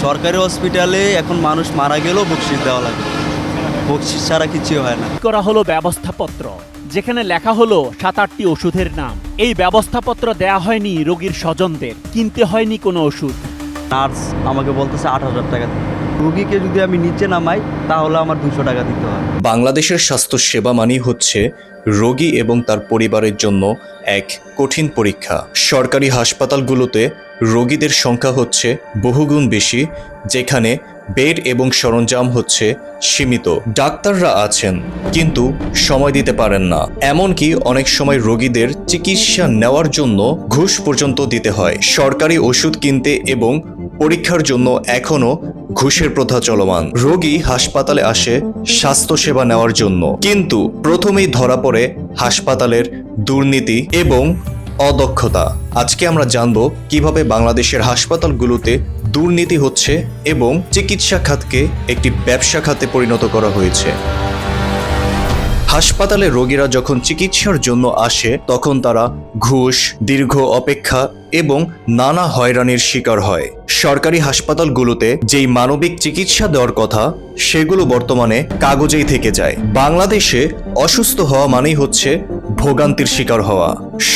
সরকারি হসপিটালে এখন মানুষ মারা গেলেও বকশিস দেওয়া লাগে। বকশিস ছাড়া কিছুই হয় না। করা হলো ব্যবস্থাপত্র? যেখানে লেখা হলো সাত আটটি ওষুধের নাম। এই ব্যবস্থাপত্র দেয়া হয়নি রোগীর স্বজনদের। কিনতে হয়নি কোনো ওষুধ। নার্স আমাকে বলতেছে আট হাজার টাকা দিতে। রুগীকে যদি আমি নিচে নামাই তাহলে আমার দুশো টাকা দিতে হয়। বাংলাদেশের স্বাস্থ্যসেবা মানেই হচ্ছে রোগী এবং তার পরিবারের জন্য এক কঠিন পরীক্ষা। সরকারি হাসপাতালগুলোতে রোগীদের সংখ্যা হচ্ছে বহুগুণ বেশি, যেখানে বেড এবং সরঞ্জাম হচ্ছে সীমিত। ডাক্তাররা আছেন, কিন্তু সময় দিতে পারেন না। এমনকি অনেক সময় রোগীদের চিকিৎসা নেওয়ার জন্য ঘুষ পর্যন্ত দিতে হয়। সরকারি ওষুধ কিনতে এবং পরীক্ষার জন্য এখনও ঘুষের প্রথা চলমান। রোগী হাসপাতালে আসে স্বাস্থ্যসেবা নেওয়ার জন্য। কিন্তু প্রথমেই ধরা পড়ে হাসপাতালের দুর্নীতি এবং অদক্ষতা। আজকে আমরা জানব কীভাবে বাংলাদেশের হাসপাতালগুলোতে দুর্নীতি হচ্ছে এবং চিকিৎসা খাতকে একটি ব্যবসা খাতে পরিণত করা হয়েছে। হাসপাতালে রোগীরা যখন চিকিৎসার জন্য আসে, তখন তারা ঘুষ, দীর্ঘ অপেক্ষা এবং নানা হয়রানির শিকার হয়। সরকারি হাসপাতালগুলোতে যেই মানবিক চিকিৎসা দেওয়ার কথা, সেগুলো বর্তমানে কাগজেই থেকে যায়। বাংলাদেশে অসুস্থ হওয়া মানেই হচ্ছে ভোগান্তির শিকার হওয়া।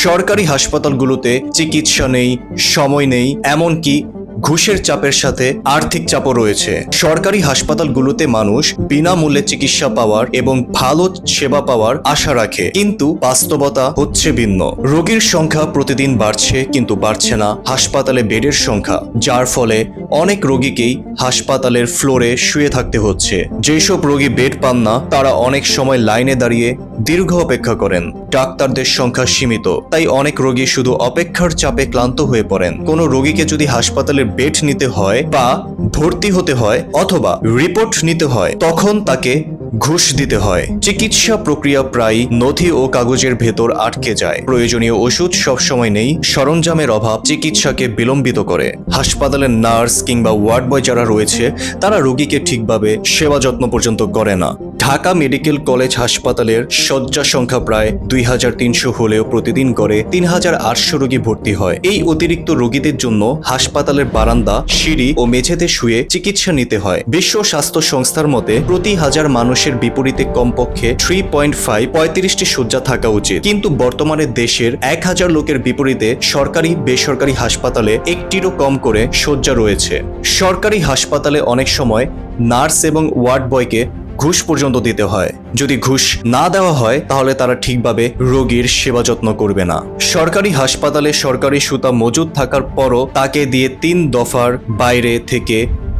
সরকারি হাসপাতালগুলোতে চিকিৎসা নেই সময় নেই এমনকি ঘুষের চাপের সাথে আর্থিক চাপও রয়েছে। সরকারি হাসপাতালগুলোতে মানুষ বিনামূল্যে চিকিৎসা পাওয়ার এবং ভালো সেবা পাওয়ার আশা রাখে। কিন্তু বাস্তবতা হচ্ছে ভিন্ন। রোগীর সংখ্যা প্রতিদিন বাড়ছে কিন্তু বাড়ছে না হাসপাতালে বেডের সংখ্যা। যার ফলে অনেক রোগীকেই হাসপাতালের ফ্লোরে শুয়ে থাকতে হচ্ছে। যেসব রোগী বেড পান না, তারা অনেক সময় লাইনে দাঁড়িয়ে দীর্ঘ অপেক্ষা করেন। ডাক্তারদের সংখ্যা সীমিত, তাই অনেক রোগী শুধু অপেক্ষার চাপে ক্লান্ত হয়ে পড়েন। কোনো রোগীকে যদি হাসপাতালের বেড নিতে হয় বা ভর্তি হতে হয় অথবা রিপোর্ট নিতে হয়, তখন তাকে ঘুষ দিতে হয়। চিকিৎসা প্রক্রিয়া প্রায় নথি ও কাগজের ভেতর আটকে যায়। প্রয়োজনীয় ওষুধ সবসময় নেই, সরঞ্জামের অভাব চিকিৎসাকে বিলম্বিত করে। হাসপাতালের নার্স কিংবা ওয়ার্ড বয় যারা রয়েছে, তারা রোগীকে ঠিকভাবে সেবা যত্ন পর্যন্ত করে না। ঢাকা মেডিকেল কলেজ হাসপাতালের শয্যা সংখ্যা প্রায় দুই হাজার তিনশো হলেও প্রতিদিন করে তিন হাজার আটশো রোগী ভর্তি হয়। এই অতিরিক্ত রোগীদের জন্য হাসপাতালের বারান্দা, সিঁড়ি ও মেঝেতে শুয়ে চিকিৎসা নিতে হয়। বিশ্ব স্বাস্থ্য সংস্থার মতে, প্রতি হাজার মানুষের বিপরীতে কমপক্ষে থ্রি পয়েন্ট ফাইভ পঁয়ত্রিশটি শয্যা থাকা উচিত। কিন্তু বর্তমানে দেশের এক হাজার লোকের বিপরীতে সরকারি, বেসরকারি হাসপাতালে একটিরও কম করে শয্যা রয়েছে। সরকারি হাসপাতালে অনেক সময় নার্স এবং ওয়ার্ড বয়কে ঘুষ পর্যন্ত দিতে হয়। যদি ঘুষ না দেওয়া হয়, তাহলে তারা ঠিকভাবে রোগীর সেবা যত্ন করবে না। সরকারি হাসপাতালে সরকারি সুতা মজুদ থাকার পরও তাকে দিয়ে তিন দফার বাইরে থেকে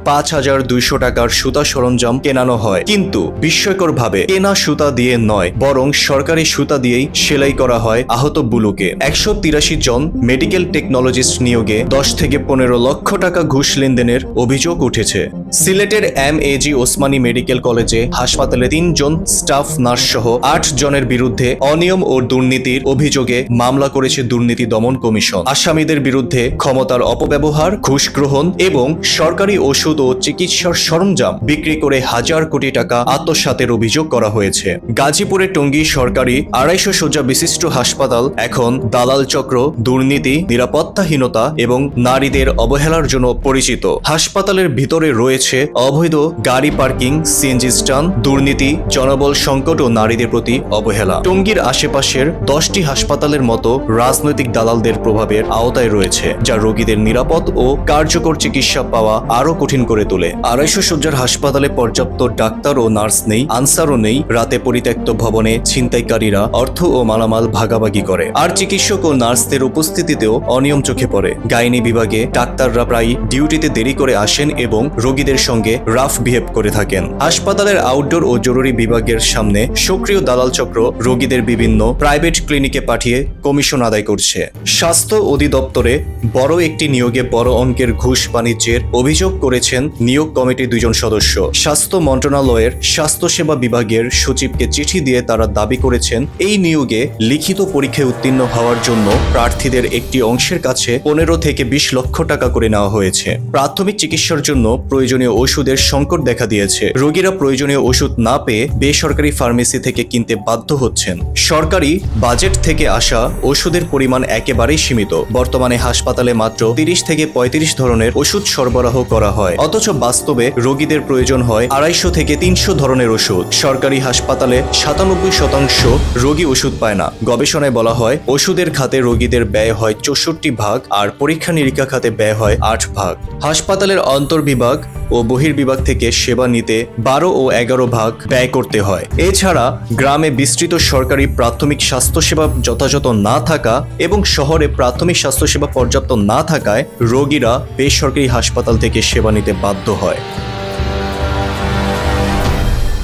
পাঁচ হাজার দুইশো টাকার সুতা সরঞ্জাম কেনানো হয়। কিন্তু বিস্ময়করভাবে কেনা সুতা দিয়ে নয়, বরং সরকারি সুতা দিয়েই সেলাই করা হয় আহত বুলুকে। একশো তিরাশি জন মেডিকেল টেকনোলজিস্ট নিয়োগে দশ থেকে পনেরো লক্ষ টাকা ঘুষ লেনদেনের অভিযোগ উঠেছে। সিলেটের M A G Osmani medical কলেজে হাসপাতালে তিনজন স্টাফ নার্স সহ আট জনের বিরুদ্ধে অনিয়ম ও দুর্নীতির অভিযোগে মামলা করেছে দুর্নীতি দমন কমিশন। আসামিদের বিরুদ্ধে ক্ষমতার অপব্যবহার, ঘুষ গ্রহণ এবং সরকারি ওষুধ ও চিকিৎসার সরঞ্জাম বিক্রি করে হাজার কোটি টাকা আত্মসাতের অভিযোগ করা হয়েছে। গাজীপুরে টঙ্গী সরকারি আড়াইশো শয্যা বিশিষ্ট হাসপাতাল এখন দালাল চক্র, দুর্নীতি, নিরাপত্তাহীনতা এবং নারীদের অবহেলার জন্য পরিচিত। হাসপাতালের ভিতরে রয়েছে অবৈধ গাড়ি পার্কিং, সিএনজি স্টান দুর্নীতি, জনবল সংকট ও নারীদের প্রতি অবহেলা। টঙ্গীর আশেপাশের দশটি হাসপাতালের মতো রাজনৈতিক দালালদের প্রভাবের আওতায় রয়েছে, যা রোগীদের নিরাপদ ও কার্যকর চিকিৎসা পাওয়া আরও কঠিন করে তোলে। আড়াইশো শয্যার হাসপাতালে পর্যাপ্ত ডাক্তার ও নার্স নেই, আনসারও নেই। রাতে পরিত্যক্ত ভবনে ছিনতাইকারীরা অর্থ ও মালামাল ভাগাভাগি করে। আর চিকিৎসক ও নার্সদের উপস্থিতিতেও অনিয়ম চোখে পড়ে। গাইনি বিভাগে ডাক্তাররা প্রায় ডিউটিতে দেরি করে আসেন এবং রোগীদের সঙ্গে রাফ বিহেভ করে থাকেন। হাসপাতালের আউটডোর ও জরুরি বিভাগের সামনে সক্রিয় দালাল চক্র রোগীদের বিভিন্ন প্রাইভেট ক্লিনিকে পাঠিয়ে কমিশন আদায় করছে। স্বাস্থ্য অধিদপ্তরে বড় একটি নিয়োগে বড় অঙ্কের ঘুষ বাণিজ্যের অভিযোগ করেছেন নিয়োগ কমিটির দুজন সদস্য। স্বাস্থ্য মন্ত্রণালয়ের স্বাস্থ্যসেবা বিভাগের সচিবকে চিঠি দিয়ে তারা দাবি করেছেন, এই নিয়োগে লিখিত পরীক্ষায় উত্তীর্ণ হওয়ার জন্য প্রার্থীদের একটি অংশের কাছে পনেরো থেকে বিশ লক্ষ টাকা করে নেওয়া হয়েছে। প্রাথমিক চিকিৎসার জন্য প্রয়োজনীয় ওষুধের সংকট দেখা দিয়েছে। রোগীরা প্রয়োজনীয় ওষুধ না পেয়ে বেসরকারি ফার্মেসি থেকে কিনতে বাধ্য হচ্ছেন। সরকারি বাজেট থেকে আসা ওষুধের পরিমাণ একেবারেই সীমিত। বর্তমানে হাসপাতালে মাত্র তিরিশ থেকে পঁয়ত্রিশ ধরনের ওষুধ সরবরাহ করা হয়। অথচ বাস্তবে রোগীদের প্রয়োজন হয় আড়াইশো থেকে তিনশো ধরনের ওষুধ। সরকারি হাসপাতালে সাতানব্বই শতাংশ রোগী ওষুধ পায় না। গবেষণায় বলা হয়, ওষুধের খাতে রোগীদের ব্যয় হয় চৌষট্টি ভাগ আর পরীক্ষা নিরীক্ষা খাতে ব্যয় হয় আট ভাগ। হাসপাতালের অন্তর্বিভাগ ও বহির্বিভাগ থেকে সেবা নিতে বারো ও এগারো ভাগ ব্যয় করতে হয়। এছাড়া গ্রামে বিস্তৃত সরকারি প্রাথমিক স্বাস্থ্যসেবা যথাযথ না থাকা এবং শহরে প্রাথমিক স্বাস্থ্যসেবা পর্যাপ্ত না থাকায় রোগীরা বেসরকারি হাসপাতাল থেকে সেবা নিতে বাধ্য হয়।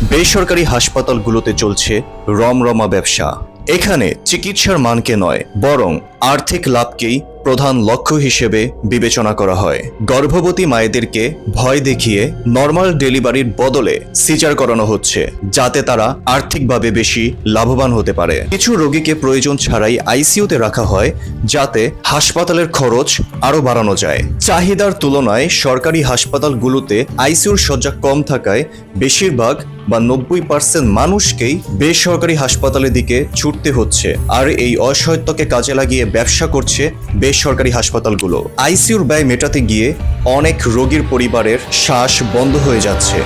বেসরকারি হাসপাতালগুলোতে চলছে রমরমা ব্যবসা। এখানে চিকিৎসার মানকে নয় বরং আর্থিক লাভকেই প্রধান লক্ষ্য হিসেবে বিবেচনা করা হয়। গর্ভবতী মায়েদেরকে ভয় দেখিয়ে নর্মাল ডেলিভারির বদলে সিজার করানো হচ্ছে, যাতে তারা আর্থিকভাবে বেশি লাভবান হতে পারে। কিছু রোগীকে প্রয়োজন ছাড়াই আইসিইউতে রাখা হয়, যাতে হাসপাতালের খরচ আরও বাড়ানো যায়। চাহিদার তুলনায় সরকারি হাসপাতালগুলোতে আইসিউর শয্যা কম থাকায় বেশিরভাগ বা নব্বই পার্সেন্ট মানুষকেই বেসরকারি হাসপাতালের দিকে ছুটতে হচ্ছে। আর এই অসহায়ত্বকে কাজে লাগিয়ে ব্যবসা করছে বেসরকারি হাসপাতালগুলো। আইসিউর ব্যয় মেটাতে গিয়ে অনেক রোগীর পরিবারের শ্বাস বন্ধ হয়ে যাচ্ছে।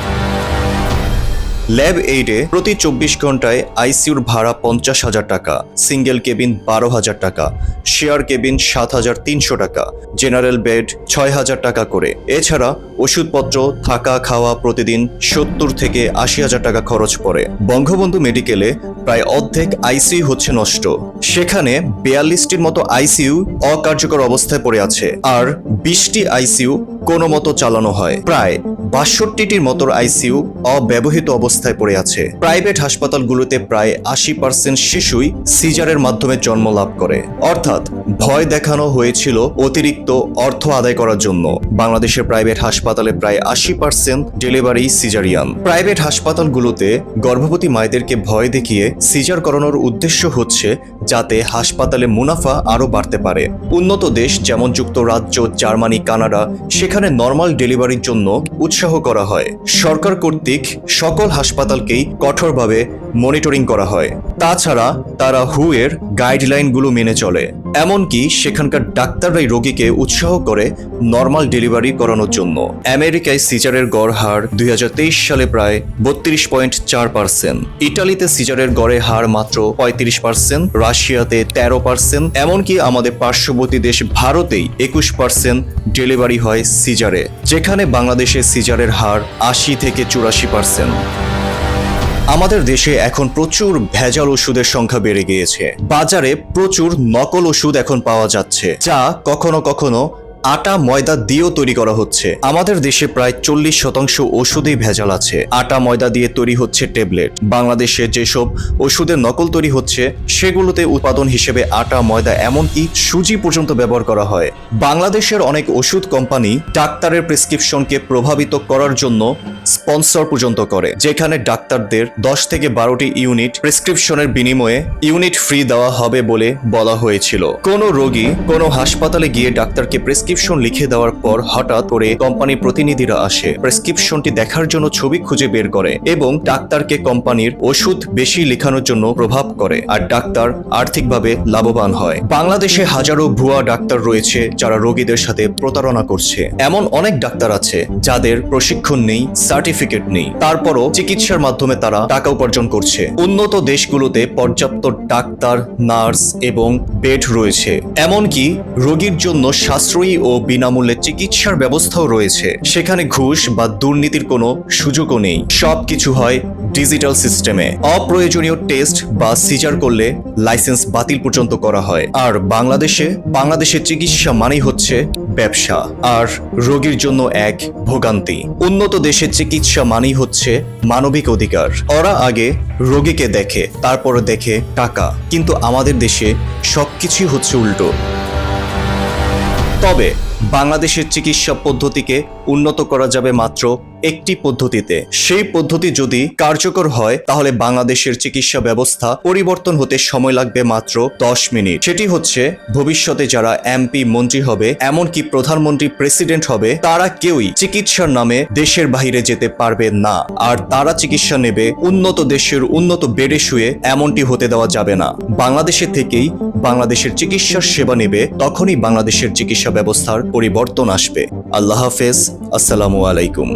ল্যাব এইডে প্রতি চব্বিশ ঘন্টায় আইসিইউর ভাড়া পঞ্চাশ হাজার টাকা, সিঙ্গেল কেবিন বারো হাজার টাকা, শেয়ার কেবিন সাত হাজার তিনশো টাকা, জেনারেল বেড ছয় হাজার টাকা করে। এছাড়া ওষুধপত্র, থাকা, খাওয়া প্রতিদিন সত্তর থেকে আশি হাজার টাকা খরচ পড়ে। বঙ্গবন্ধু মেডিকেলে প্রায় অর্ধেক আইসিইউ হচ্ছে নষ্ট। সেখানে বিয়াল্লিশটির মতো আইসিইউ অকার্যকর অবস্থায় পড়ে আছে। আর বিশটি আইসিইউ কোনো মতো চালানো হয়। প্রায় বাষট্টিটির মতো আইসিইউ অব্যবহৃত অবস্থায় পড়ে আছে। প্রাইভেট হাসপাতালগুলোতে প্রায় আশি পার্সেন্ট শিশুই সিজারের মাধ্যমে জন্ম লাভ করে। অর্থাৎ ভয় দেখানো হয়েছিল অতিরিক্ত অর্থ আদায় করার জন্য। বাংলাদেশের প্রাইভেট হাসপাতালে প্রায় আশি পার্সেন্ট ডেলিভারি সিজারিয়ান। প্রাইভেট হাসপাতালগুলোতে গর্ভবতী মায়েদেরকে ভয় দেখিয়ে সিজার করানোর উদ্দেশ্য হচ্ছে যাতে হাসপাতালে মুনাফা আরও বাড়তে পারে। উন্নত দেশ যেমন যুক্তরাজ্য, জার্মানি, কানাডা, সেখানে নর্মাল ডেলিভারির জন্য উৎসাহ করা হয়। সরকার কর্তৃক সকল হাসপাতালকেই কঠোরভাবে মনিটরিং করা হয়। তাছাড়া তারা হুয়ের গাইডলাইনগুলো মেনে চলে। এমনকি সেখানকার ডাক্তাররাই রোগীকে উৎসাহ করে নর্মাল ডেলিভারি করানোর জন্য। আমেরিকায় সিজারের গড় হার দুই হাজার তেইশ সালে প্রায় বত্রিশ পয়েন্ট চার পার্সেন্ট। ইটালিতে সিজারের গড়ে হার মাত্র পঁয়ত্রিশ পার্সেন্ট, রাশিয়াতে তেরো পার্সেন্ট, এমনকি আমাদের পার্শ্ববর্তী দেশ ভারতেই একুশ পার্সেন্ট ডেলিভারি হয় সিজারে, যেখানে বাংলাদেশে সিজারের হার আশি থেকে চুরাশি পার্সেন্ট। আমাদের দেশে এখন প্রচুর ভেজাল ওষুধের সংখ্যা বেড়ে গিয়েছে। বাজারে প্রচুর নকল ওষুধ এখন পাওয়া যাচ্ছে, যা কখনো কখনো আটা, ময়দা দিয়েও তৈরি করা হচ্ছে। আমাদের দেশে প্রায় চল্লিশ শতাংশ ওষুধেই ভেজাল আছে। আটা, ময়দা দিয়ে তৈরি হচ্ছে ট্যাবলেট। বাংলাদেশে যেসব ওষুধের নকল তৈরি হচ্ছে, সেগুলোতে উৎপাদন হিসেবে আটা, ময়দা এমনকি সুজি পর্যন্ত ব্যবহার করা হয়। বাংলাদেশের অনেক ওষুধ কোম্পানি ডাক্তারের প্রেসক্রিপশনকে প্রভাবিত করার জন্য স্পন্সর পর্যন্ত করে, যেখানে ডাক্তারদের দশ থেকে বারোটি ইউনিট প্রেসক্রিপশনের বিনিময়ে ইউনিট ফ্রি দেওয়া হবে বলে বলা হয়েছিল। কোনো রোগী কোনো হাসপাতালে গিয়ে ডাক্তারকে প্রেসক্রিপশন লিখে দেওয়ার পর হঠাৎ করে কোম্পানির প্রতিনিধিরা আসে। প্রেসক্রিপশনটি দেখার জন্য ছবি খুঁজে বের করে এবং ডাক্তারকে কোম্পানির ওষুধ বেশি লেখানোর জন্য প্রভাব করে আর ডাক্তার আর্থিকভাবে লাভবান হয়। বাংলাদেশে হাজারো ভুয়া ডাক্তার রয়েছে যারা রোগীদের সাথে প্রতারণা করছে। এমন অনেক ডাক্তার আছে যাদের প্রশিক্ষণ নেই, সার্টিফিকেট নেই। তারপরও চিকিৎসার মাধ্যমে তারা টাকা উপার্জন করছে। উন্নত দেশগুলোতে পর্যাপ্ত ডাক্তার, নার্স এবং বেড রয়েছে। এমনকি রোগীর জন্য সাশ্রয়ী ও বিনামূল্যে চিকিৎসার ব্যবস্থাও রয়েছে। সেখানে ঘুষ বা দুর্নীতির কোনো সুযোগও নেই। সবকিছু হয় ডিজিটাল সিস্টেমে। অপ্রয়োজনীয় টেস্ট বা সিজার করলে লাইসেন্স বাতিল পর্যন্ত করা হয়। আর বাংলাদেশে বাংলাদেশের চিকিৎসা মানেই হচ্ছে ব্যবসা আর রোগীর জন্য এক ভোগান্তি। উন্নত দেশের চিকিৎসা মানেই হচ্ছে মানবিক অধিকার। ওরা আগে রোগীকে দেখে, তারপর দেখে টাকা। কিন্তু আমাদের দেশে সবকিছুই হচ্ছে উল্টো। তবে বাংলাদেশের চিকিৎসা পদ্ধতিকে উন্নত করা যাবে মাত্র একটি পদ্ধতিতে। সেই পদ্ধতি যদি কার্যকর হয়, তাহলে বাংলাদেশের চিকিৎসা ব্যবস্থা পরিবর্তন হতে সময় লাগবে মাত্র দশ মিনিট। সেটি হচ্ছে, ভবিষ্যতে যারা এমপি মন্ত্রী হবে, এমনকি প্রধানমন্ত্রী প্রেসিডেন্ট হবে, তারা কেউই চিকিৎসার নামে দেশের বাইরে যেতে পারবে না। আর তারা চিকিৎসা নেবে উন্নত দেশের উন্নত বেডে শুয়ে, এমনটি হতে দেওয়া যাবে না। বাংলাদেশের থেকেই বাংলাদেশের চিকিৎসার সেবা নেবে, তখনই বাংলাদেশের চিকিৎসা ব্যবস্থার পরিবর্তন আসবে। আল্লাহ হাফেজ। আসসালামু আলাইকুম।